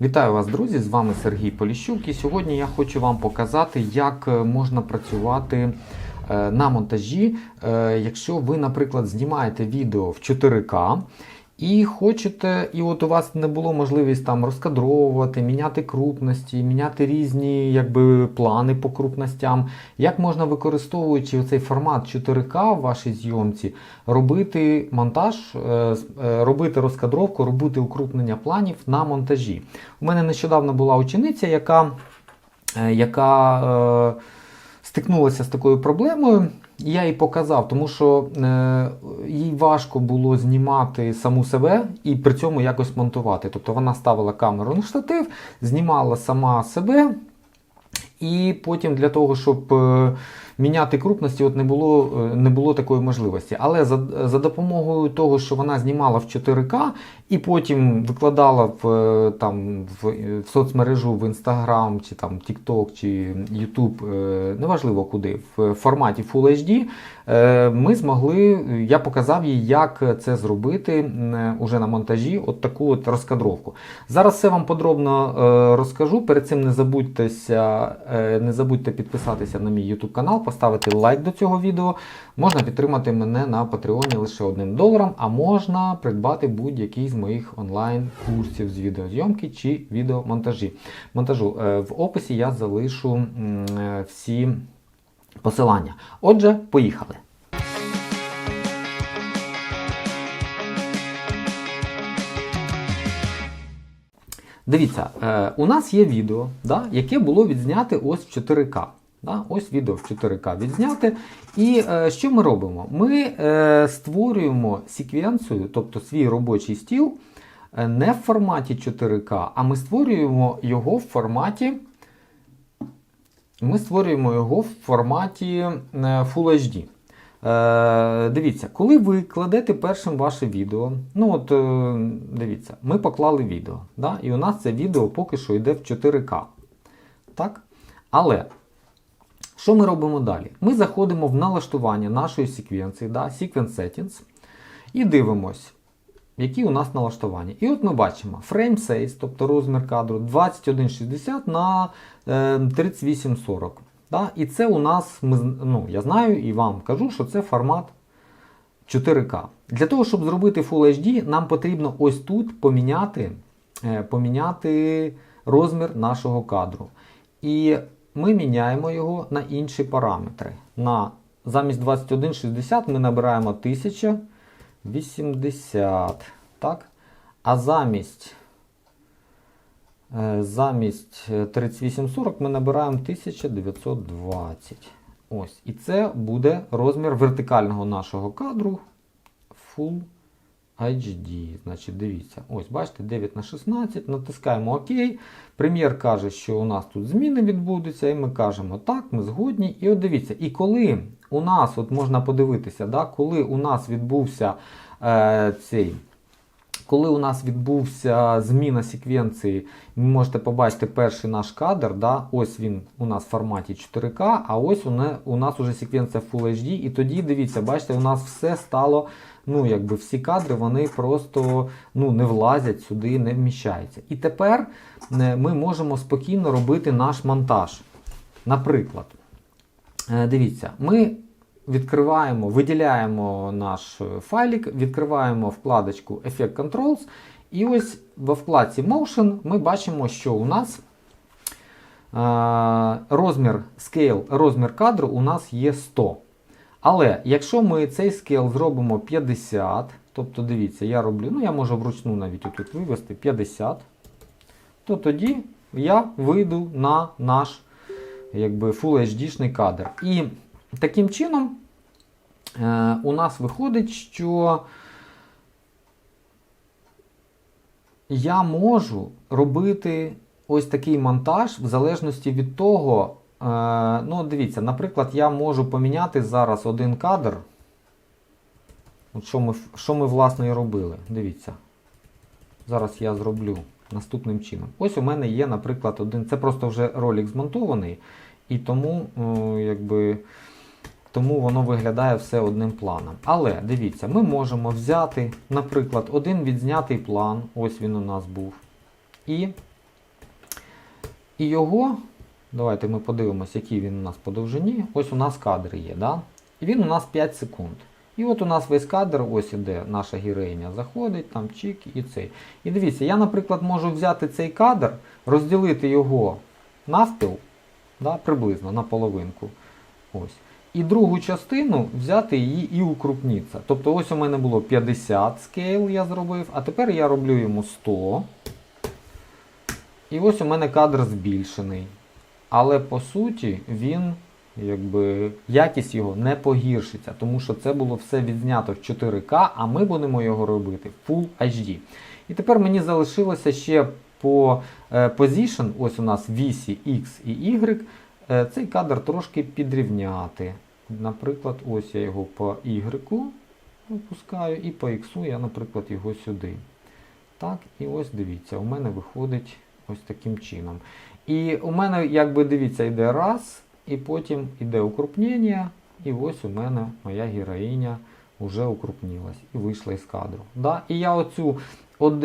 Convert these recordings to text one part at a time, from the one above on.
Вітаю вас, друзі! З вами Сергій Поліщук. І сьогодні я хочу вам показати, як е, можна працювати е, на монтажі, е, якщо ви, наприклад, знімаєте відео в 4К. І хочете, і от у вас не було можливість там розкадровувати, міняти крупності, міняти різні якби, плани по крупностям. Як можна, використовуючи цей формат 4К в вашій зйомці, робити монтаж, е, е, робити розкадровку, робити укрупнення планів на монтажі. У мене нещодавно була учениця, яка, е, яка е, стикнулася з такою проблемою. Я їй показав, тому що е, їй важко було знімати саму себе і при цьому якось монтувати. Тобто вона ставила камеру на штатив, знімала сама себе, і потім для того, щоб е, міняти крупності, от не було, е, не було такої можливості. Але за, за допомогою того, що вона знімала в 4К і потім викладала в, е, там, в, е, в соцмережу в Instagram, чи там TikTok, чи YouTube, е, неважливо куди, в форматі Full HD, ми змогли, я показав їй, як це зробити уже на монтажі, от таку от розкадровку. Зараз все вам подробно розкажу. Перед цим не не забудьте підписатися на мій YouTube канал, поставити лайк до цього відео. Можна підтримати мене на Patreon лише одним доларом, а можна придбати будь-який з моїх онлайн-курсів з відеозйомки чи відеомонтажі. Монтажу. Е, В описі я залишу е, всі посилання. Отже, поїхали. Дивіться, е, у нас є відео, да, яке було відзняте ось в 4К. Да, ось відео в 4К відзняте. І е, що ми робимо? Ми е, створюємо секвенцію, тобто свій робочий стіл, е, не в форматі 4К, а ми створюємо його в форматі. Ми створюємо його в форматі е, Full HD. Е, дивіться, коли ви кладете першим ваше відео, ну от е, дивіться, ми поклали відео, да, і у нас це відео поки що йде в 4К. Так? Але що ми робимо далі? Ми заходимо в налаштування нашої секвенції, да, Sequence Settings, і дивимось, які у нас налаштування. І от ми бачимо frame size, тобто розмір кадру 2160 на е, 3840. Да? І це у нас, ну, я знаю і вам кажу, що це формат 4К. Для того, щоб зробити Full HD, нам потрібно ось тут поміняти, е, поміняти розмір нашого кадру. І ми міняємо його на інші параметри. На, замість 2160 ми набираємо 1080. Так? А замість, е, замість е, 3840 ми набираємо 1920. Ось. І це буде розмір вертикального нашого кадру Full HD. Значить, дивіться, ось, бачите, 9 на 16, натискаємо ОК. Прем'єр каже, що у нас тут зміни відбудуться, і ми кажемо так, ми згодні. І от дивіться, і коли у нас, от можна подивитися, да, коли у нас відбувся е, цей. Коли у нас відбувся зміна секвенції, ви можете побачити перший наш кадр. Да? Ось він у нас в форматі 4К, а ось у, нас уже секвенція Full HD. І тоді дивіться, бачите, у нас все стало, ну якби всі кадри вони просто ну, не влазять сюди, не вміщаються. І тепер е, ми можемо спокійно робити наш монтаж. Наприклад, Е, Дивіться, ми відкриваємо, виділяємо наш файлик, відкриваємо вкладочку Effect Controls. І ось во вкладці Motion ми бачимо, що у нас е, розмір scale, розмір кадру у нас є 100. Але якщо ми цей scale зробимо 50, тобто дивіться, я роблю, ну я можу вручну навіть тут вивести 50, то тоді я вийду на наш якби Full HD-шний кадр. І таким чином е, у нас виходить, що я можу робити ось такий монтаж в залежності від того. Е, ну, дивіться, наприклад, я можу поміняти зараз один кадр. От що, ми, що ми власне і робили. Дивіться. Зараз я зроблю наступним чином. Ось у мене є, наприклад, один. Це просто вже ролик змонтований, і тому, е, якби, тому воно виглядає все одним планом. Але дивіться, ми можемо взяти, наприклад, один відзнятий план, ось він у нас був, і І його, давайте ми подивимося, який він у нас по довжині. Ось у нас кадр є. Да? І він у нас 5 секунд. І от у нас весь кадр, ось іде наша героїня, заходить, там чик і цей. І дивіться, я, наприклад, можу взяти цей кадр, розділити його навпіл, да, приблизно на половинку. Ось. І другу частину взяти її і укрупніться. Тобто ось у мене було 50 скейл я зробив, а тепер я роблю йому 100. І ось у мене кадр збільшений. Але по суті він, якби, якість його не погіршиться, тому що це було все відзнято в 4К, а ми будемо його робити в Full HD. І тепер мені залишилося ще по е, position, ось у нас вісі X і Y, цей кадр трошки підрівняти. Наприклад, ось я його по Y опускаю, і по X я, наприклад, його сюди. Так, і ось дивіться, у мене виходить ось таким чином. І у мене, якби дивіться, йде раз, і потім йде укрупнення, і ось у мене моя героїня вже укрупнілась і вийшла із кадру. Да? І я оцю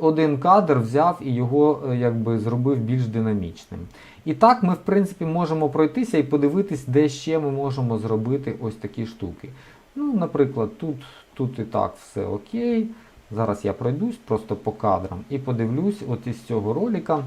один кадр взяв і його е, якби зробив більш динамічним. І так ми, в принципі, можемо пройтися і подивитись, де ще ми можемо зробити ось такі штуки. Ну, наприклад, тут, тут і так все окей. Зараз я пройдусь просто по кадрам і подивлюсь от із цього ролика,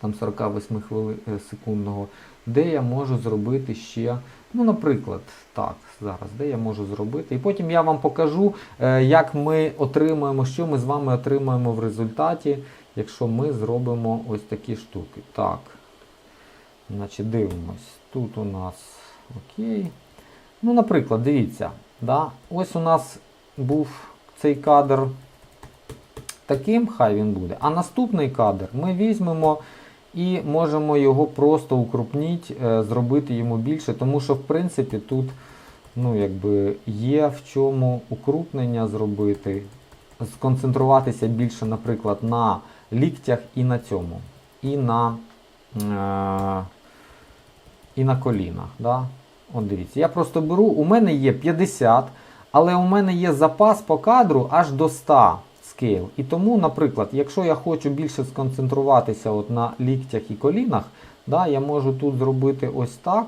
там 48 хвили... е, секундного, де я можу зробити ще, ну, наприклад, так, зараз, де я можу зробити. І потім я вам покажу, е, як ми отримаємо, що ми з вами отримаємо в результаті, якщо ми зробимо ось такі штуки. Так, значить, дивимось. Тут у нас окей. Ну, наприклад, дивіться, да? ось у нас був цей кадр таким, хай він буде. А наступний кадр ми візьмемо і можемо його просто укрупнити, е, зробити йому більше, тому що в принципі тут ну, якби, є в чому укрупнення зробити, сконцентруватися більше, наприклад, на ліктях і на цьому, і на, е, і на колінах. Да? От дивіться, я просто беру, у мене є 50, але у мене є запас по кадру аж до 100 скейл. І тому, наприклад, якщо я хочу більше сконцентруватися от на ліктях і колінах, да, я можу тут зробити ось так.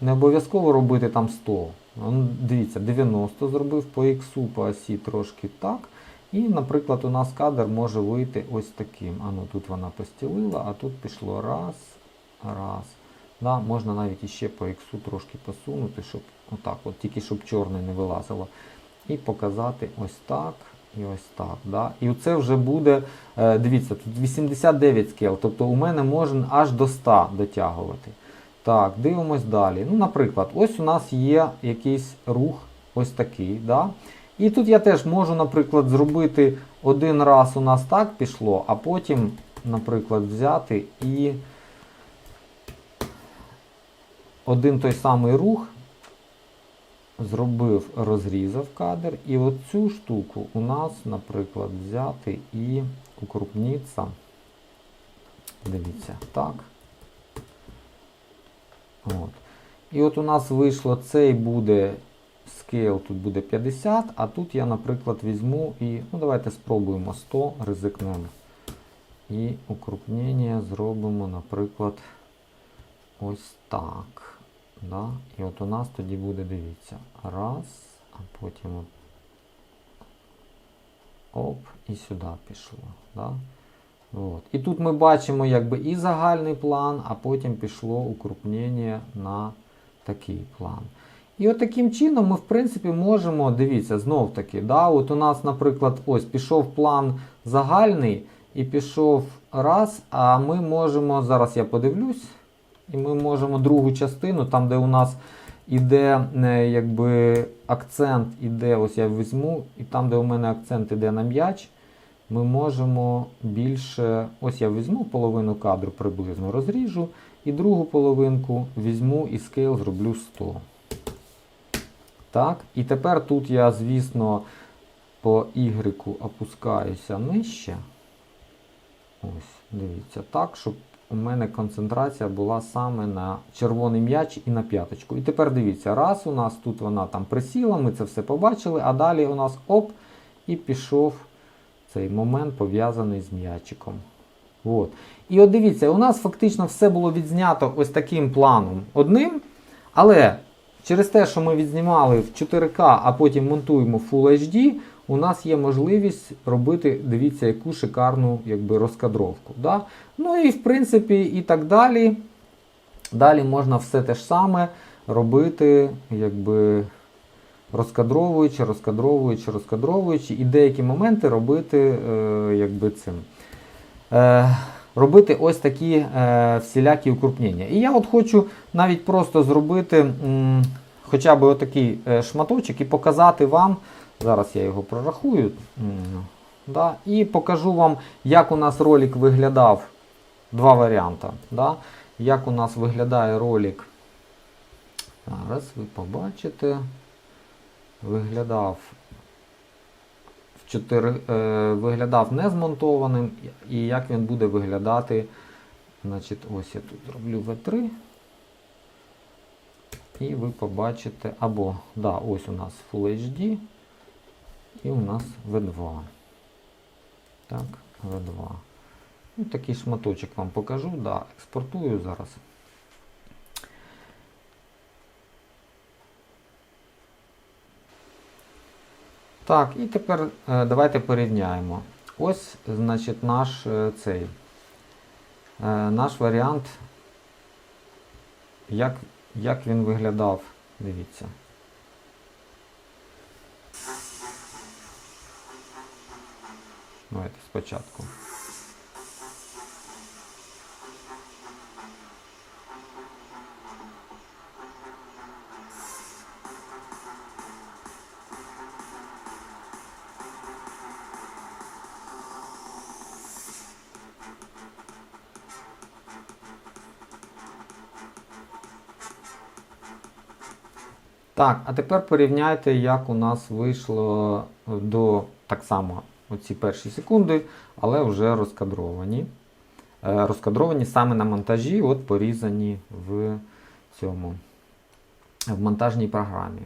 Не обов'язково робити там 100. Ну, Дивіться, 90 зробив по іксу, по осі трошки так. І, наприклад, у нас кадр може вийти ось таким. А ну тут вона постілила, а тут пішло раз, раз. Да, можна навіть іще по іксу трошки посунути, щоб отак, от, тільки щоб чорне не вилазило. І показати ось так і ось так. Да? І це вже буде, е, дивіться, тут 89 скел, тобто у мене можна аж до 100 дотягувати. Так, дивимось далі. Ну, Наприклад, ось у нас є якийсь рух ось такий. Да? І тут я теж можу, наприклад, зробити один раз у нас так пішло, а потім, наприклад, взяти і один той самий рух зробив, розрізав кадр. І оцю штуку у нас, наприклад, взяти і укрупніться. Дивіться, так. От. І от у нас вийшло цей буде скейл, тут буде 50, а тут я, наприклад, візьму і, ну давайте спробуємо 100, ризикнемо. І укрупнення зробимо, наприклад, ось так. Да? І от у нас тоді буде, дивіться, раз, а потім от, оп, і сюди пішло. Да? От. І тут ми бачимо якби і загальний план, а потім пішло укрупнення на такий план. І от таким чином ми, в принципі, можемо, дивіться, знов таки, да, от у нас, наприклад, ось пішов план загальний і пішов раз, а ми можемо, зараз я подивлюсь, і ми можемо другу частину, там, де у нас іде е, якби, акцент, іде, ось я візьму, і там, де у мене акцент іде на м'яч, ми можемо більше. Ось я візьму половину кадру приблизно розріжу, і другу половинку візьму і скейл зроблю 100. Так, і тепер тут я, звісно, по Y опускаюся нижче. Ось, дивіться, так, щоб у мене концентрація була саме на червоний м'яч і на п'яточку. І тепер дивіться, раз у нас тут вона там присіла, ми це все побачили, а далі у нас оп, і пішов цей момент пов'язаний з м'ячиком. От. І от дивіться, у нас фактично все було відзнято ось таким планом одним, але через те, що ми відзнімали в 4К, а потім монтуємо Full HD, у нас є можливість робити, дивіться, яку шикарну якби, розкадровку. Да? Ну і в принципі і так далі. Далі можна все те ж саме робити, якби розкадровуючи, розкадровуючи, розкадровуючи, і деякі моменти робити е, якби цим. Е, робити ось такі е, всілякі укрупнення. І я от хочу навіть просто зробити м, хоча б отакий е, шматочок і показати вам. Зараз я його прорахую. Да, і покажу вам, як у нас ролик виглядав. Два варіанти. Да? Як у нас виглядає ролик. Зараз ви побачите. Виглядав в 4, е, виглядав не змонтованим, і як він буде виглядати. Значить, ось я тут зроблю V3. І ви побачите, або, да, ось у нас Full HD, і у нас V2. Так, V2. Ну, такий шматочок вам покажу. Да, експортую зараз. Так, і тепер е, давайте порівняємо. Ось, значить, наш е, цей е, наш варіант, як, як він виглядав. Дивіться. Давайте спочатку. Так, а тепер порівняйте, як у нас вийшло до так само оці перші секунди, але вже розкадровані. Е, Розкадровані саме на монтажі, от порізані в цьому в монтажній програмі.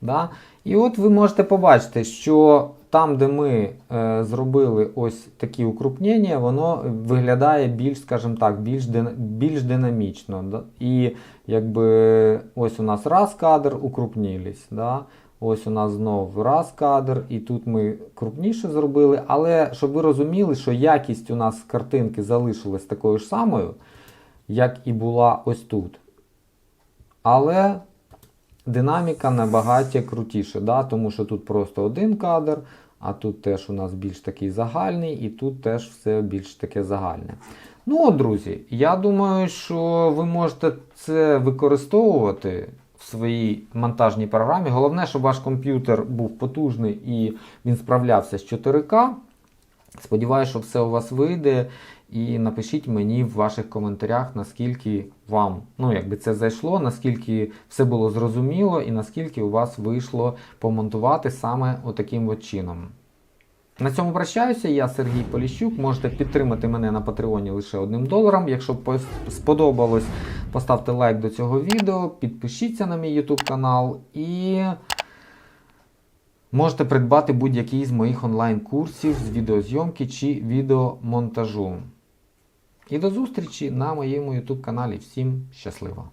Да? І от ви можете побачити, що там, де ми е, зробили ось такі укрупнення, воно виглядає більш, скажімо так, більш, більш динамічно. Да? І якби ось у нас раз кадр укрупнились. Да? Ось у нас знов раз кадр, і тут ми крупніше зробили. Але щоб ви розуміли, що якість у нас картинки залишилась такою ж самою, як і була ось тут. Але динаміка набагато крутіше, да? тому що тут просто один кадр, а тут теж у нас більш такий загальний, і тут теж все більш таке загальне. Ну, от, друзі, я думаю, що ви можете це використовувати в своїй монтажній програмі. Головне, щоб ваш комп'ютер був потужний і він справлявся з 4К. Сподіваюся, що все у вас вийде. І напишіть мені в ваших коментарях, наскільки вам ну, якби це зайшло, наскільки все було зрозуміло і наскільки у вас вийшло помонтувати саме отаким от чином. На цьому прощаюся. Я Сергій Поліщук. Можете підтримати мене на Патреоні лише одним доларом. Якщо сподобалось, поставте лайк до цього відео, підпишіться на мій YouTube канал і можете придбати будь-який з моїх онлайн-курсів з відеозйомки чи відеомонтажу. І до зустрічі на моєму YouTube каналі. Всім щасливо!